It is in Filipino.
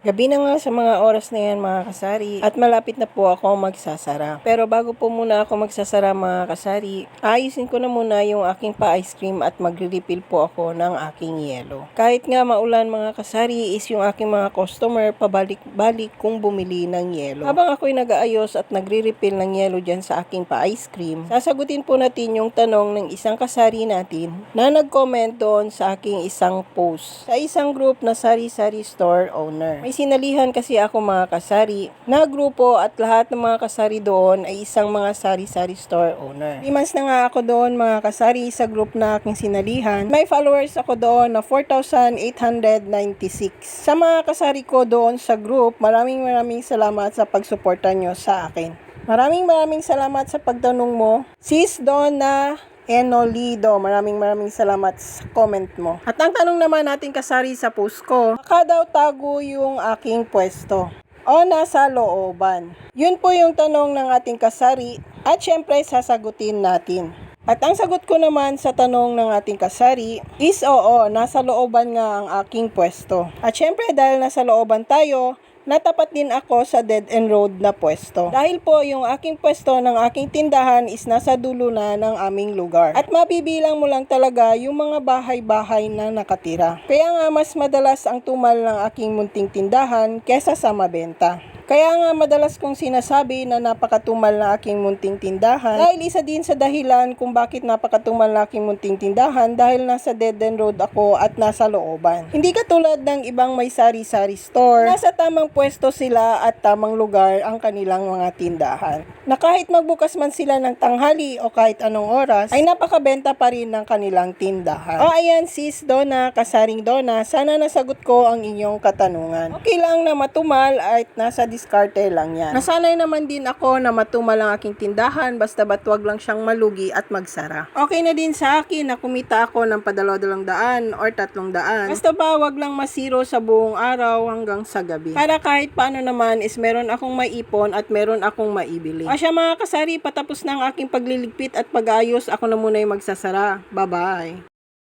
Gabi na nga sa mga oras na yan mga kasari at malapit na po ako magsasara. Pero bago po muna ako magsasara mga kasari, ayusin ko na muna yung aking pa-ice cream at magre-refill po ako ng aking yelo. Kahit nga maulan mga kasari is yung aking mga customer pabalik-balik kung bumili ng yelo. Habang ako'y nag-aayos at nagre-refill ng yelo dyan sa aking pa-ice cream, sasagutin po natin yung tanong ng isang kasari natin na nag-comment doon sa aking isang post sa isang group na sari-sari store owner. May sinalihan kasi ako mga kasari na grupo at lahat ng mga kasari doon ay isang mga sari-sari store owner. Limans na nga ako doon mga kasari sa group na aking sinalihan. May followers ako doon na 4,896. Sa mga kasari ko doon sa group, maraming maraming salamat sa pagsuporta nyo sa akin. Maraming maraming salamat sa pagtanong mo. Sis Donna Enolido. Maraming maraming salamat sa comment mo. At ang tanong naman natin kasari sa post ko, baka daw tago yung aking pwesto o nasa looban? Yun po yung tanong ng ating kasari at syempre sasagutin natin. At ang sagot ko naman sa tanong ng ating kasari is oo, nasa looban nga ang aking pwesto. At syempre dahil nasa looban tayo, natapat din ako sa dead end road na pwesto. Dahil po yung aking pwesto ng aking tindahan is nasa dulo na ng aming lugar. At mabibilang mo lang talaga yung mga bahay-bahay na nakatira. Kaya nga mas madalas ang tumal ng aking munting tindahan kesa sa mabenta. Kaya nga madalas kong sinasabi na napakatumal na aking munting tindahan dahil isa din sa dahilan kung bakit napakatumal na aking munting tindahan dahil nasa dead end road ako at nasa looban. Hindi katulad ng ibang may sari-sari store, nasa tamang pwesto sila at tamang lugar ang kanilang mga tindahan. Na kahit magbukas man sila ng tanghali o kahit anong oras, ay napakabenta pa rin ng kanilang tindahan. O ayan sis Donna, kasaring Donna, sana nasagot ko ang inyong katanungan. Okay lang na matumal at nasa diskarte lang yan. Nasanay naman din ako na matumal ang aking tindahan basta ba't wag lang siyang malugi at magsara. Okay na din sa akin na kumita ako ng padalaw-dalawang daan or tatlong daan. Basta ba wag lang masiro sa buong araw hanggang sa gabi. Para kahit paano naman is meron akong maipon at meron akong maibili. O siya mga kasari, patapos na ang aking pagliligpit at pag-ayos, ako na muna yung magsasara. Bye-bye!